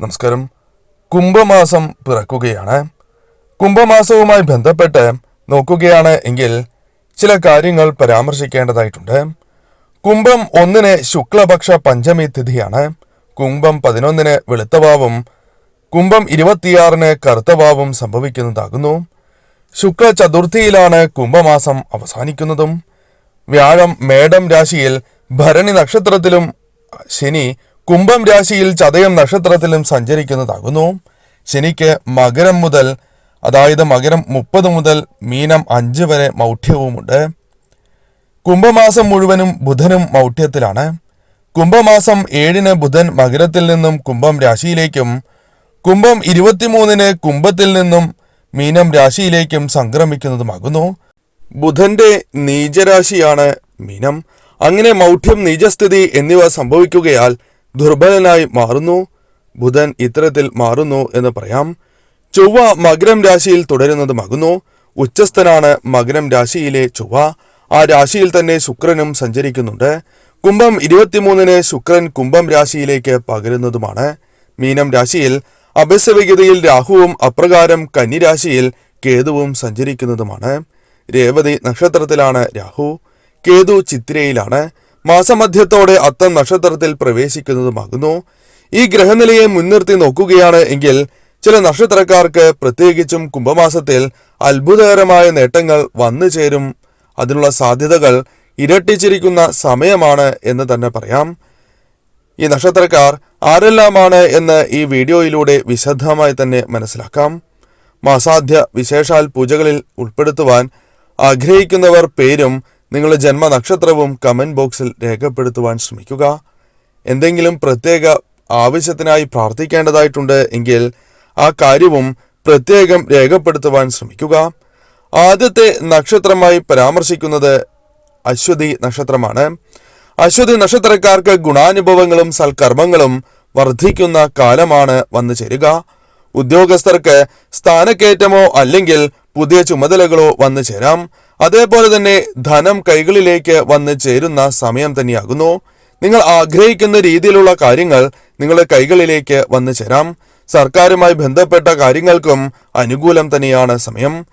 നമസ്കാരം. കുംഭമാസം പിറക്കുകയാണ്. കുംഭമാസവുമായി ബന്ധപ്പെട്ട് നോക്കുകയാണ് എങ്കിൽ ചില കാര്യങ്ങൾ പരാമർശിക്കേണ്ടതായിട്ടുണ്ട്. കുംഭം ഒന്നിന് ശുക്ലപക്ഷ പഞ്ചമി തിഥിയാണ്. കുംഭം പതിനൊന്നിന് വെളുത്തവാവും. കുംഭം ഇരുപത്തിയാറിന് കറുത്തവാവും സംഭവിക്കുന്നതാകുന്നു. ശുക്ല ചതുർത്ഥിയിലാണ് കുംഭമാസം അവസാനിക്കുന്നതും. വ്യാഴം മേടം രാശിയിൽ ഭരണി നക്ഷത്രത്തിലും ശനി കുംഭം രാശിയിൽ ചതയം നക്ഷത്രത്തിലും സഞ്ചരിക്കുന്നതാകുന്നു. ശനിക്ക് മകരം മുതൽ അതായത് മകരം മുപ്പത് മുതൽ മീനം അഞ്ച് വരെ മൗഢ്യവുമുണ്ട്. കുംഭമാസം മുഴുവനും ബുധനും മൗഢ്യത്തിലാണ്. കുംഭമാസം ഏഴിന് ബുധൻ മകരത്തിൽ നിന്നും കുംഭം രാശിയിലേക്കും കുംഭം ഇരുപത്തിമൂന്നിന് കുംഭത്തിൽ നിന്നും മീനം രാശിയിലേക്കും സംക്രമിക്കുന്നതുമാകുന്നു. ബുധന്റെ നീചരാശിയാണ് മീനം. അങ്ങനെ മൗഢ്യം നീചസ്ഥിതി എന്നിവ സംഭവിക്കുകയാൽ ദുർബലനായി മാറുന്നു ബുധൻ ഇത്തരത്തിൽ മാറുന്നു എന്ന് പറയാം. ചൊവ്വ മകരം രാശിയിൽ തുടരുന്നതുമാകുന്നു. ഉച്ചസ്ഥനാണ് മകരം രാശിയിലെ ചൊവ്വ. ആ രാശിയിൽ തന്നെ ശുക്രനും സഞ്ചരിക്കുന്നുണ്ട്. കുംഭം ഇരുപത്തിമൂന്നിന് ശുക്രൻ കുംഭം രാശിയിലേക്ക് പകരുന്നതുമാണ്. മീനം രാശിയിൽ അപസവികതയിൽ രാഹുവും അപ്രകാരം കന്നിരാശിയിൽ കേതുവും സഞ്ചരിക്കുന്നതുമാണ്. രേവതി നക്ഷത്രത്തിലാണ് രാഹു. കേതു ചിത്തിരയിലാണ്. മാസമധ്യത്തോടെ അത്തം നക്ഷത്രത്തിൽ പ്രവേശിക്കുന്നതുമാകുന്നു. ഈ ഗ്രഹനിലയെ മുൻനിർത്തി നോക്കുകയാണ് എങ്കിൽ ചില നക്ഷത്രക്കാർക്ക് പ്രത്യേകിച്ചും കുംഭമാസത്തിൽ അത്ഭുതകരമായ നേട്ടങ്ങൾ വന്നു ചേരും. അതിനുള്ള സാധ്യതകൾ ഇരട്ടിച്ചിരിക്കുന്ന സമയമാണ് എന്ന് തന്നെ പറയാം. ഈ നക്ഷത്രക്കാർ ആരെല്ലാമാണ് എന്ന് ഈ വീഡിയോയിലൂടെ വിശദമായി തന്നെ മനസ്സിലാക്കാം. മാസാധ്യ വിശേഷാൽ പൂജകളിൽ ഉൾപ്പെടുത്തുവാൻ ആഗ്രഹിക്കുന്നവർ പേരും നിങ്ങളുടെ ജന്മനക്ഷത്രവും കമന്റ് ബോക്സിൽ രേഖപ്പെടുത്തുവാൻ ശ്രമിക്കുക. എന്തെങ്കിലും പ്രത്യേക ആവശ്യത്തിനായി പ്രാർത്ഥിക്കേണ്ടതായിട്ടുണ്ട് എങ്കിൽ ആ കാര്യവും പ്രത്യേകം രേഖപ്പെടുത്തുവാൻ ശ്രമിക്കുക. ആദ്യത്തെ നക്ഷത്രമായി പരാമർശിക്കുന്നത് അശ്വതി നക്ഷത്രമാണ്. അശ്വതി നക്ഷത്രക്കാർക്ക് ഗുണാനുഭവങ്ങളും സൽക്കർമ്മങ്ങളും വർദ്ധിക്കുന്ന കാലമാണ് വന്നു ചേരുക ഉദ്യോഗസ്ഥർക്ക് സ്ഥാനക്കയറ്റമോ അല്ലെങ്കിൽ പുതിയ ചുമതലകളോ വന്നു ചേരാം. അതേപോലെ തന്നെ ധനം കൈകളിലേക്ക് വന്ന് ചേരുന്ന സമയം തന്നെയാകുന്നു. നിങ്ങൾ ആഗ്രഹിക്കുന്ന രീതിയിലുള്ള കാര്യങ്ങൾ നിങ്ങളുടെ കൈകളിലേക്ക് വന്നു ചേരാം. സർക്കാരുമായി ബന്ധപ്പെട്ട കാര്യങ്ങൾക്കും അനുകൂലം തന്നെയാണ് സമയം.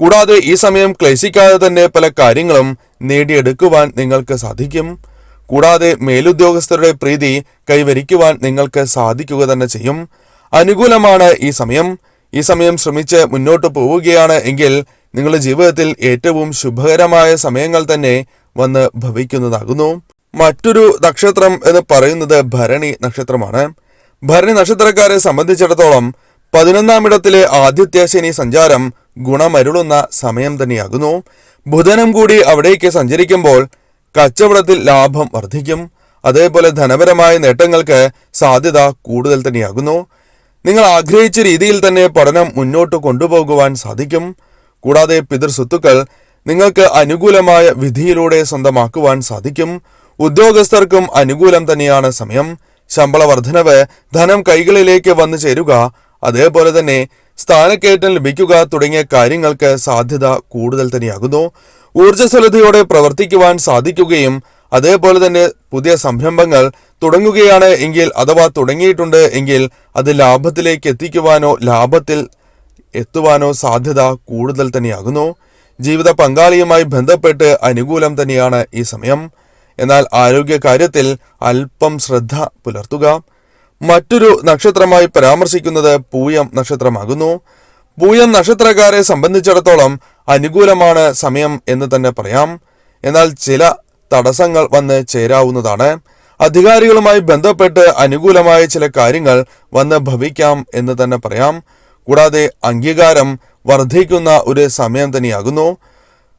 കൂടാതെ ഈ സമയം ക്ലേശിക്കാതെ തന്നെ പല കാര്യങ്ങളും നേടിയെടുക്കുവാൻ നിങ്ങൾക്ക് സാധിക്കും. കൂടാതെ മേലുദ്യോഗസ്ഥരുടെ പ്രീതി കൈവരിക്കുവാൻ നിങ്ങൾക്ക് സാധിക്കുക തന്നെ ചെയ്യും. അനുകൂലമാണ് ഈ സമയം. ഈ സമയം ശ്രമിച്ച് മുന്നോട്ട് പോവുകയാണ് എങ്കിൽ നിങ്ങളുടെ ജീവിതത്തിൽ ഏറ്റവും ശുഭകരമായ സമയങ്ങൾ തന്നെ വന്ന് ഭവിക്കുന്നതാകുന്നു. മറ്റൊരു നക്ഷത്രം എന്ന് പറയുന്നത് ഭരണി നക്ഷത്രമാണ്. ഭരണി നക്ഷത്രക്കാരെ സംബന്ധിച്ചിടത്തോളം പതിനൊന്നാം ഇടത്തിലെ ആദിത്യ ശനി സഞ്ചാരം ഗുണമരുളുന്ന സമയം തന്നെയാകുന്നു. ബുധനം കൂടി അവിടേക്ക് സഞ്ചരിക്കുമ്പോൾ കച്ചവടത്തിൽ ലാഭം വർദ്ധിക്കും. അതേപോലെ ധനപരമായ നേട്ടങ്ങൾക്ക് സാധ്യത കൂടുതൽ തന്നെയാകുന്നു. നിങ്ങൾ ആഗ്രഹിച്ച രീതിയിൽ തന്നെ പഠനം മുന്നോട്ട് കൊണ്ടുപോകുവാൻ സാധിക്കും. കൂടാതെ പിതൃസ്വത്തുക്കൾ നിങ്ങൾക്ക് അനുകൂലമായ വിധിയിലൂടെ സ്വന്തമാക്കുവാൻ സാധിക്കും. ഉദ്യോഗസ്ഥർക്കും അനുകൂലം തന്നെയാണ് സമയം. ശമ്പള വർധനവ് ധനം കൈകളിലേക്ക് വന്നു ചേരുക അതേപോലെ തന്നെ സ്ഥാനക്കയറ്റം ലഭിക്കുക തുടങ്ങിയ കാര്യങ്ങൾക്ക് സാധ്യത കൂടുതൽ തന്നെയാകുന്നു. ഊർജസ്വലതയോടെ പ്രവർത്തിക്കുവാൻ സാധിക്കുകയും അതേപോലെ തന്നെ പുതിയ സംരംഭങ്ങൾ തുടങ്ങുകയാണ് എങ്കിൽ അഥവാ തുടങ്ങിയിട്ടുണ്ട് എങ്കിൽ അത് ലാഭത്തിലേക്ക് എത്തിക്കുവാനോ ലാഭത്തിൽ എത്തുവാനോ സാധ്യത കൂടുതൽ തന്നെയാകുന്നു. ജീവിത പങ്കാളിയുമായി ബന്ധപ്പെട്ട് അനുകൂലം തന്നെയാണ് ഈ സമയം. എന്നാൽ ആരോഗ്യ കാര്യത്തിൽ അല്പം ശ്രദ്ധ പുലർത്തുക. മറ്റൊരു നക്ഷത്രമായി പരാമർശിക്കുന്നത് പൂയം നക്ഷത്രമാകുന്നു. പൂയം നക്ഷത്രക്കാരെ സംബന്ധിച്ചിടത്തോളം അനുകൂലമാണ് സമയം എന്ന് തന്നെ പറയാം. എന്നാൽ ചില തടസ്സങ്ങൾ വന്ന് ചേരാവുന്നതാണ്. അധികാരികളുമായി ബന്ധപ്പെട്ട് അനുകൂലമായ ചില കാര്യങ്ങൾ വന്ന് ഭവിക്കാം എന്ന് തന്നെ പറയാം. കൂടാതെ അംഗീകാരം വർദ്ധിക്കുന്ന ഒരു സമയം തന്നെയാകുന്നു.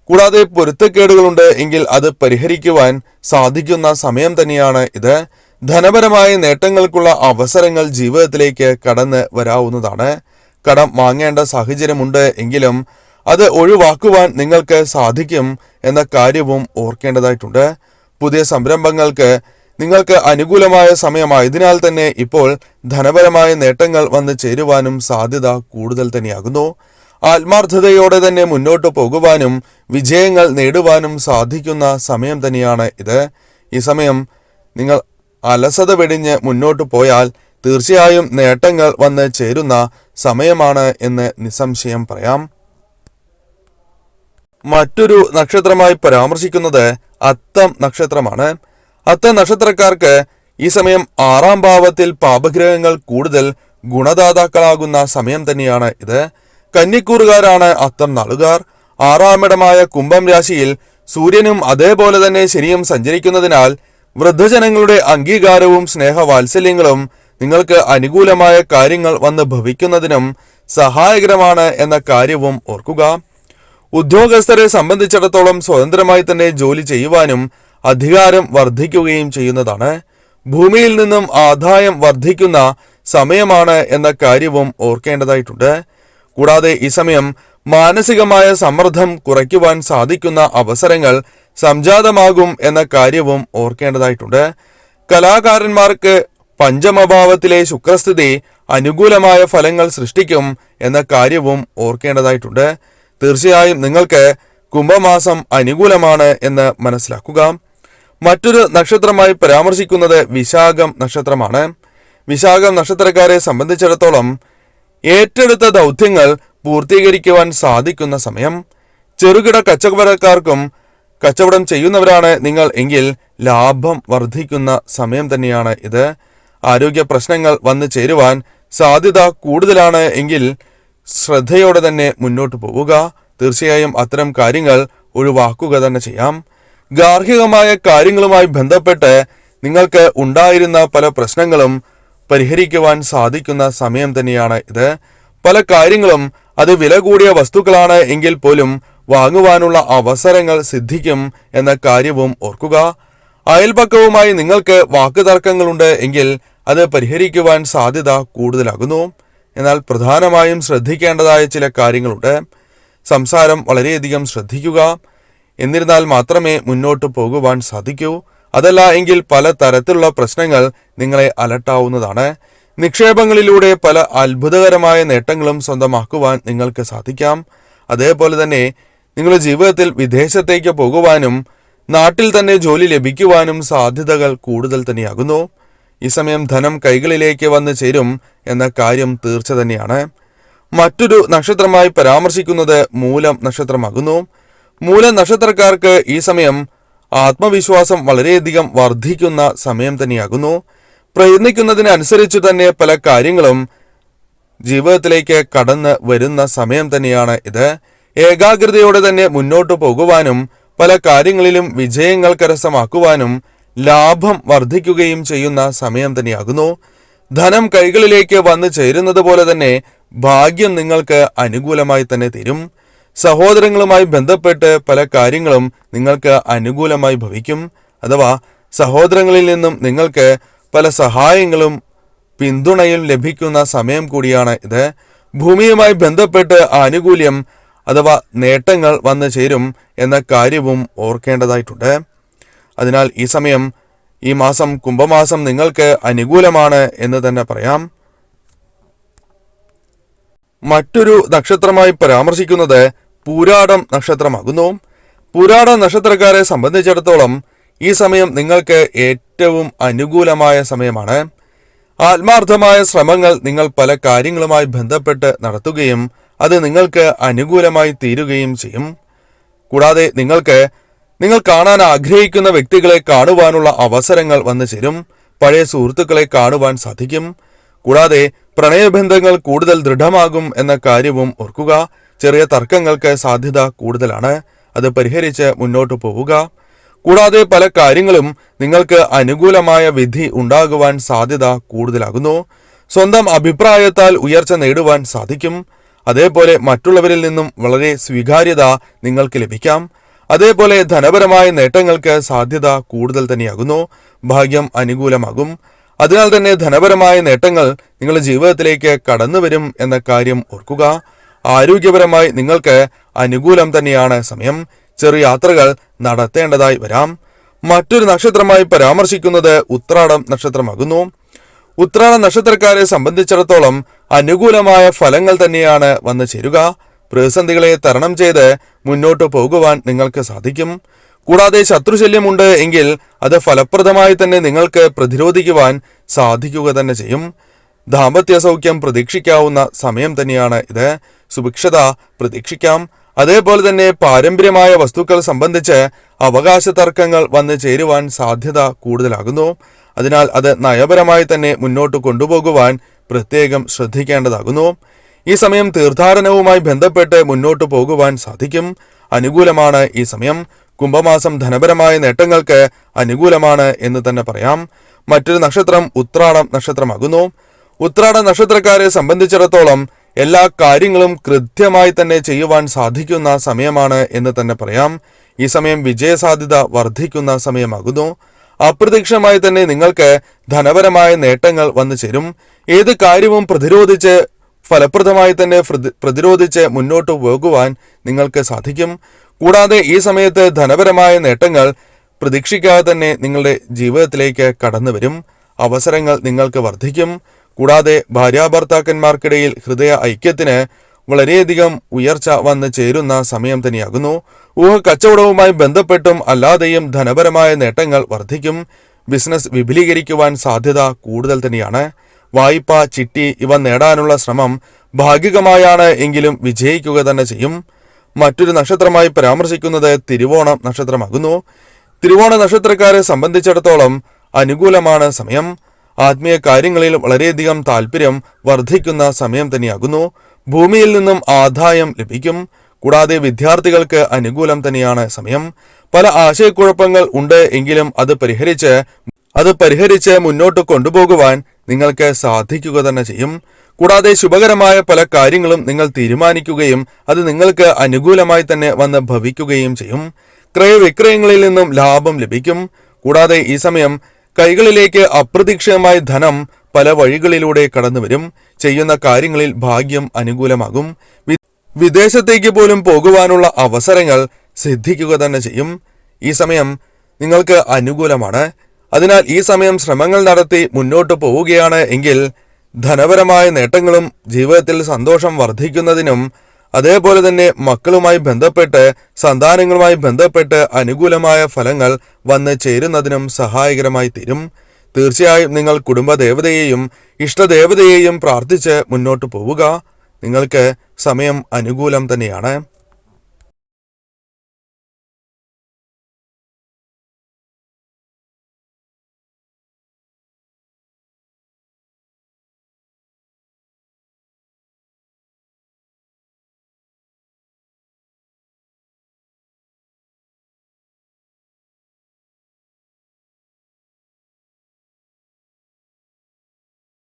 കൂടാതെ പൊരുത്തക്കേടുകളുണ്ട് എങ്കിൽ അത് പരിഹരിക്കുവാൻ സാധിക്കുന്ന സമയം തന്നെയാണ് ഇത്. ധനപരമായ നേട്ടങ്ങൾക്കുള്ള അവസരങ്ങൾ ജീവിതത്തിലേക്ക് കടന്ന് വരാവുന്നതാണ്. കടം വാങ്ങേണ്ട സാഹചര്യമുണ്ട് എങ്കിലും അത് ഒഴിവാക്കുവാൻ നിങ്ങൾക്ക് സാധിക്കും എന്ന കാര്യവും ഓർക്കേണ്ടതായിട്ടുണ്ട്. പുതിയ സംരംഭങ്ങൾക്ക് നിങ്ങൾക്ക് അനുകൂലമായ സമയമായതിനാൽ തന്നെ ഇപ്പോൾ ധനപരമായ നേട്ടങ്ങൾ വന്ന് ചേരുവാനും സാധ്യത കൂടുതൽ തന്നെയാകുന്നു. ആത്മാർത്ഥതയോടെ തന്നെ മുന്നോട്ട് പോകുവാനും വിജയങ്ങൾ നേടുവാനും സാധിക്കുന്ന സമയം തന്നെയാണ് ഇത്. ഈ സമയം നിങ്ങൾ അലസത വെടിഞ്ഞ് മുന്നോട്ട് പോയാൽ തീർച്ചയായും നേട്ടങ്ങൾ വന്ന് ചേരുന്ന സമയമാണ് എന്ന് നിസ്സംശയം പറയാം. മറ്റൊരു നക്ഷത്രമായി പരാമർശിക്കുന്നത് അത്തം നക്ഷത്രമാണ്. അത്തം നക്ഷത്രക്കാർക്ക് ഈ സമയം ആറാം ഭാവത്തിൽ പാപഗ്രഹങ്ങൾ കൂടുതൽ ഗുണദാതാക്കളാകുന്ന സമയം തന്നെയാണ് ഇത്. കന്നിക്കൂറുകാരാണ് അത്തം നാളുകാർ. ആറാമിടമായ കുംഭം രാശിയിൽ സൂര്യനും അതേപോലെ തന്നെ ശനിയും സഞ്ചരിക്കുന്നതിനാൽ വൃദ്ധജനങ്ങളുടെ അംഗീകാരവും സ്നേഹവാത്സല്യങ്ങളും നിങ്ങൾക്ക് അനുകൂലമായ കാര്യങ്ങൾ വന്ന് ഭവിക്കുന്നതിനും സഹായകരമാണ് എന്ന കാര്യവും ഓർക്കുക. ഉദ്യോഗസ്ഥരെ സംബന്ധിച്ചിടത്തോളം സ്വതന്ത്രമായി തന്നെ ജോലി ചെയ്യുവാനും അധികാരം വർദ്ധിക്കുകയും ചെയ്യുന്നതാണ്. ഭൂമിയിൽ നിന്നും ആദായം വർദ്ധിക്കുന്ന സമയമാണ് എന്ന കാര്യവും ഓർക്കേണ്ടതായിട്ടുണ്ട്. കൂടാതെ ഈ സമയം മാനസികമായ സമ്മർദ്ദം കുറയ്ക്കുവാൻ സാധിക്കുന്ന അവസരങ്ങൾ സംജാതമാകും എന്ന കാര്യവും ഓർക്കേണ്ടതായിട്ടുണ്ട്. കലാകാരന്മാർക്ക് പഞ്ചമഭാവത്തിലെ ശുക്രസ്ഥിതി അനുകൂലമായ ഫലങ്ങൾ സൃഷ്ടിക്കും എന്ന കാര്യവും ഓർക്കേണ്ടതായിട്ടുണ്ട്. തീർച്ചയായും നിങ്ങൾക്ക് കുംഭമാസം അനുകൂലമാണ് എന്ന് മനസ്സിലാക്കുക. മറ്റൊരു നക്ഷത്രമായി പരാമർശിക്കുന്നത് വിശാഖം നക്ഷത്രമാണ്. വിശാഖം നക്ഷത്രക്കാരെ സംബന്ധിച്ചിടത്തോളം ഏറ്റെടുത്ത ദൗത്യങ്ങൾ പൂർത്തീകരിക്കുവാൻ സാധിക്കുന്ന സമയം. ചെറുകിട കച്ചവടക്കാർക്കും കച്ചവടം ചെയ്യുന്നവരാണ് നിങ്ങൾ എങ്കിൽ ലാഭം വർദ്ധിക്കുന്ന സമയം തന്നെയാണ് ഇത്. ആരോഗ്യ പ്രശ്നങ്ങൾ വന്നു ചേരുവാൻ സാധ്യത കൂടുതലാണ് എങ്കിൽ ശ്രദ്ധയോടെ തന്നെ മുന്നോട്ട് പോവുക. തീർച്ചയായും അത്തരം കാര്യങ്ങൾ ഒഴിവാക്കുക തന്നെ ചെയ്യാം. ഗാർഹികമായ കാര്യങ്ങളുമായി ബന്ധപ്പെട്ട് നിങ്ങൾക്ക് ഉണ്ടായിരുന്ന പല പ്രശ്നങ്ങളും പരിഹരിക്കുവാൻ സാധിക്കുന്ന സമയം തന്നെയാണ് ഇത്. പല കാര്യങ്ങളും അത് വില കൂടിയ വസ്തുക്കളാണ് എങ്കിൽ പോലും വാങ്ങുവാനുള്ള അവസരങ്ങൾ സിദ്ധിക്കും എന്ന കാര്യവും ഓർക്കുക. അയൽപക്കവുമായി നിങ്ങൾക്ക് വാക്കുതർക്കങ്ങളുണ്ട് എങ്കിൽ അത് പരിഹരിക്കുവാൻ സാധ്യത കൂടുതലാകുന്നു. എന്നാൽ പ്രധാനമായും ശ്രദ്ധിക്കേണ്ടതായ ചില കാര്യങ്ങളുണ്ട്. സംസാരം വളരെയധികം ശ്രദ്ധിക്കുക. എന്നിരുന്നാൽ മാത്രമേ മുന്നോട്ട് പോകുവാൻ സാധിക്കൂ. അതല്ല എങ്കിൽ പല തരത്തിലുള്ള പ്രശ്നങ്ങൾ നിങ്ങളെ അലട്ടാവുന്നതാണ്. നിക്ഷേപങ്ങളിലൂടെ പല അത്ഭുതകരമായ നേട്ടങ്ങളും സ്വന്തമാക്കുവാൻ നിങ്ങൾക്ക് സാധിക്കാം. അതേപോലെ തന്നെ നിങ്ങളുടെ ജീവിതത്തിൽ വിദേശത്തേക്ക് പോകുവാനും നാട്ടിൽ തന്നെ ജോലി ലഭിക്കുവാനും സാധ്യതകൾ കൂടുതൽ തന്നെയാകുന്നു. ഈ സമയം ധനം കൈകളിലേക്ക് വന്നു ചേരും എന്ന കാര്യം തീർച്ച തന്നെയാണ്. മറ്റൊരു നക്ഷത്രമായി പരാമർശിക്കുന്നത് മൂലം നക്ഷത്രമാകുന്നു. മൂലം നക്ഷത്രക്കാർക്ക് ഈ സമയം ആത്മവിശ്വാസം വളരെയധികം വർദ്ധിക്കുന്ന സമയം തന്നെയാകുന്നു. പ്രയത്നിക്കുന്നതിനനുസരിച്ച് തന്നെ പല കാര്യങ്ങളും ജീവിതത്തിലേക്ക് കടന്ന് വരുന്ന സമയം തന്നെയാണ് ഇത്. ഏകാഗ്രതയോടെ തന്നെ മുന്നോട്ട് പോകുവാനും പല കാര്യങ്ങളിലും വിജയങ്ങൾ കരസ്ഥമാക്കുവാനും ലാഭം വർദ്ധിക്കുകയും ചെയ്യുന്ന സമയം തന്നെയാകുന്നു. ധനം കൈകളിലേക്ക് വന്നു ചേരുന്നത് പോലെ തന്നെ ഭാഗ്യം നിങ്ങൾക്ക് അനുകൂലമായി തന്നെ തരും. സഹോദരങ്ങളുമായി ബന്ധപ്പെട്ട് പല കാര്യങ്ങളും നിങ്ങൾക്ക് അനുകൂലമായി ഭവിക്കും. അഥവാ സഹോദരങ്ങളിൽ നിന്നും നിങ്ങൾക്ക് പല സഹായങ്ങളും പിന്തുണയും ലഭിക്കുന്ന സമയം കൂടിയാണ് ഇത്. ഭൂമിയുമായി ബന്ധപ്പെട്ട് ആനുകൂല്യം അഥവാ നേട്ടങ്ങൾ വന്നു ചേരും എന്ന കാര്യവും ഓർക്കേണ്ടതായിട്ടുണ്ട്. അതിനാൽ ഈ സമയം ഈ മാസം കുംഭമാസം നിങ്ങൾക്ക് അനുകൂലമാണ് എന്ന് തന്നെ പറയാം. മറ്റൊരു നക്ഷത്രമായി പരാമർശിക്കുന്നത് പൂരാടം നക്ഷത്രമാകുന്നു. പൂരാട നക്ഷത്രക്കാരെ സംബന്ധിച്ചിടത്തോളം ഈ സമയം നിങ്ങൾക്ക് ഏറ്റവും അനുകൂലമായ സമയമാണ്. ആത്മാർത്ഥമായ ശ്രമങ്ങൾ നിങ്ങൾ പല കാര്യങ്ങളുമായി ബന്ധപ്പെട്ട് നടത്തുകയും അത് നിങ്ങൾക്ക് അനുകൂലമായി തീരുകയും ചെയ്യും. കൂടാതെ നിങ്ങൾക്ക് നിങ്ങൾ കാണാൻ ആഗ്രഹിക്കുന്ന വ്യക്തികളെ കാണുവാനുള്ള അവസരങ്ങൾ വന്നു ചേരും. പഴയ സുഹൃത്തുക്കളെ കാണുവാൻ സാധിക്കും. കൂടാതെ പ്രണയബന്ധങ്ങൾ കൂടുതൽ ദൃഢമാകും എന്ന കാര്യവും ഓർക്കുക. ചെറിയ തർക്കങ്ങൾക്ക് സാധ്യത കൂടുതലാണ്. അത് പരിഹരിച്ച് മുന്നോട്ട് പോവുക. കൂടാതെ പല കാര്യങ്ങളും നിങ്ങൾക്ക് അനുകൂലമായ വിധി ഉണ്ടാകുവാൻ സാധ്യത കൂടുതലാകുന്നു. സ്വന്തം അഭിപ്രായത്താൽ ഉയർച്ച നേടുവാൻ സാധിക്കും. അതേപോലെ മറ്റുള്ളവരിൽ നിന്നും വളരെ സ്വീകാര്യത നിങ്ങൾക്ക് ലഭിക്കാം. അതേപോലെ ധനപരമായ നേട്ടങ്ങൾക്ക് സാധ്യത കൂടുതൽ തന്നെയാകുന്നു. ഭാഗ്യം അനുകൂലമാകും. അതിനാൽ തന്നെ ധനപരമായ നേട്ടങ്ങൾ നിങ്ങളുടെ ജീവിതത്തിലേക്ക് കടന്നു വരും എന്ന കാര്യം ഓർക്കുക. ആരോഗ്യപരമായി നിങ്ങൾക്ക് അനുകൂലം തന്നെയാണ് സമയം. ചെറു യാത്രകൾ നടത്തേണ്ടതായി വരാം. മറ്റൊരു നക്ഷത്രമായി പരാമർശിക്കുന്നത് ഉത്രാടം നക്ഷത്രമാകുന്നു. ഉത്രാട നക്ഷത്രക്കാരെ സംബന്ധിച്ചിടത്തോളം അനുകൂലമായ ഫലങ്ങൾ തന്നെയാണ് വന്നു ചേരുക. പ്രതിസന്ധികളെ തരണം ചെയ്ത് മുന്നോട്ട് പോകുവാൻ നിങ്ങൾക്ക് സാധിക്കും. കൂടാതെ ശത്രുശല്യമുണ്ട് എങ്കിൽ അത് ഫലപ്രദമായി തന്നെ നിങ്ങൾക്ക് പ്രതിരോധിക്കുവാൻ സാധിക്കുക തന്നെ ചെയ്യും. ദാമ്പത്യ സൗഖ്യം പ്രതീക്ഷിക്കാവുന്ന സമയം തന്നെയാണ് ഇത്. സുഭിക്ഷത പ്രതീക്ഷിക്കാം. അതേപോലെ തന്നെ പാരമ്പര്യമായ വസ്തുക്കൾ സംബന്ധിച്ച് അവകാശ തർക്കങ്ങൾ വന്നു ചേരുവാൻ സാധ്യത കൂടുതലാകുന്നു. അതിനാൽ അത് നയപരമായി തന്നെ മുന്നോട്ട് കൊണ്ടുപോകുവാൻ പ്രത്യേകം ശ്രദ്ധിക്കേണ്ടതാകുന്നു. ഈ സമയം തീർത്ഥാടനവുമായി ബന്ധപ്പെട്ട് മുന്നോട്ടു പോകുവാൻ സാധിക്കും. അനുകൂലമാണ് ഈ സമയം. കുംഭമാസം ധനപരമായ നേട്ടങ്ങൾക്ക് അനുകൂലമാണ് എന്ന് തന്നെ പറയാം. മറ്റൊരു നക്ഷത്രം ഉത്രാടം നക്ഷത്രമാകുന്നു. ഉത്രാട നക്ഷത്രക്കാരെ സംബന്ധിച്ചിടത്തോളം എല്ലാ കാര്യങ്ങളും കൃത്യമായി തന്നെ ചെയ്യുവാൻ സാധിക്കുന്ന സമയമാണ് എന്ന് തന്നെ പറയാം. ഈ സമയം വിജയസാധ്യത വർദ്ധിക്കുന്ന സമയമാകുന്നു. അപ്രത്യക്ഷമായി തന്നെ നിങ്ങൾക്ക് ധനപരമായ നേട്ടങ്ങൾ വന്നു ചേരും. ഏത് കാര്യവും പ്രതിരോധിച്ച് ഫലപ്രദമായി തന്നെ പ്രതിരോധിച്ച് മുന്നോട്ട് പോകുവാൻ നിങ്ങൾക്ക് സാധിക്കും. കൂടാതെ ഈ സമയത്ത് ധനപരമായ നേട്ടങ്ങൾ പ്രതീക്ഷിക്കാതെ തന്നെ നിങ്ങളുടെ ജീവിതത്തിലേക്ക് കടന്നുവരും അവസരങ്ങൾ നിങ്ങൾക്ക് വർദ്ധിക്കും. കൂടാതെ ഭാര്യാഭർത്താക്കന്മാർക്കിടയിൽ ഹൃദയ ഐക്യത്തിന് വളരെയധികം ഉയർച്ച വന്ന് ചേരുന്ന സമയം തന്നെയാകുന്നു. ഊഹ കച്ചവടവുമായി ബന്ധപ്പെട്ടും അല്ലാതെയും ധനപരമായ നേട്ടങ്ങൾ വർദ്ധിക്കും. ബിസിനസ് വിപുലീകരിക്കുവാൻ സാധ്യത കൂടുതൽ തന്നെയാണ്. വായ്പ ചിട്ടി ഇവ നേടാനുള്ള ശ്രമം ഭാഗികമായാണ് എങ്കിലും വിജയിക്കുക തന്നെ ചെയ്യും. മറ്റൊരു നക്ഷത്രമായി പരാമർശിക്കുന്നത് തിരുവോണം നക്ഷത്രമാകുന്നു. തിരുവോണ നക്ഷത്രക്കാരെ സംബന്ധിച്ചിടത്തോളം അനുകൂലമാണ് സമയം. ആത്മീയ കാര്യങ്ങളിൽ വളരെയധികം താല്പര്യം വർദ്ധിക്കുന്ന സമയം തന്നെയാകുന്നു. ഭൂമിയിൽ നിന്നും ആദായം ലഭിക്കും. കൂടാതെ വിദ്യാർത്ഥികൾക്ക് അനുകൂലം തന്നെയാണ് സമയം. പല ആശയക്കുഴപ്പങ്ങൾ ഉണ്ട് എങ്കിലും അത് പരിഹരിച്ച് അത് പരിഹരിച്ച് മുന്നോട്ട് കൊണ്ടുപോകുവാൻ നിങ്ങൾക്ക് സാധിക്കുക തന്നെ ചെയ്യും. കൂടാതെ ശുഭകരമായ പല കാര്യങ്ങളും നിങ്ങൾ തീരുമാനിക്കുകയും അത് നിങ്ങൾക്ക് അനുകൂലമായി തന്നെ വന്ന് ഭവിക്കുകയും ചെയ്യും. ക്രയവിക്രയങ്ങളിൽ നിന്നും ലാഭം ലഭിക്കും. കൂടാതെ ഈ സമയം കൈകളിലേക്ക് അപ്രതീക്ഷിതമായ ധനം പല വഴികളിലൂടെ കടന്നുവരും. ചെയ്യുന്ന കാര്യങ്ങളിൽ ഭാഗ്യം അനുകൂലമാകും. വിദേശത്തേക്ക് പോലും പോകുവാനുള്ള അവസരങ്ങൾ സിദ്ധിക്കുക തന്നെ ചെയ്യും. ഈ സമയം നിങ്ങൾക്ക് അനുകൂലമാണ്. അതിനാൽ ഈ സമയം ശ്രമങ്ങൾ നടത്തി മുന്നോട്ട് പോവുകയാണ് എങ്കിൽ ധനപരമായ നേട്ടങ്ങളും ജീവിതത്തിൽ സന്തോഷം വർദ്ധിക്കുന്നതിനും അതേപോലെ തന്നെ മക്കളുമായി ബന്ധപ്പെട്ട് സന്താനങ്ങളുമായി ബന്ധപ്പെട്ട് അനുകൂലമായ ഫലങ്ങൾ വന്ന് ചേരുന്നതിനും സഹായകരമായി തീരും. തീർച്ചയായും നിങ്ങൾ കുടുംബദേവതയെയും ഇഷ്ടദേവതയെയും പ്രാർത്ഥിച്ച് മുന്നോട്ട് പോവുക. നിങ്ങൾക്ക് സമയം അനുകൂലം തന്നെയാണ്.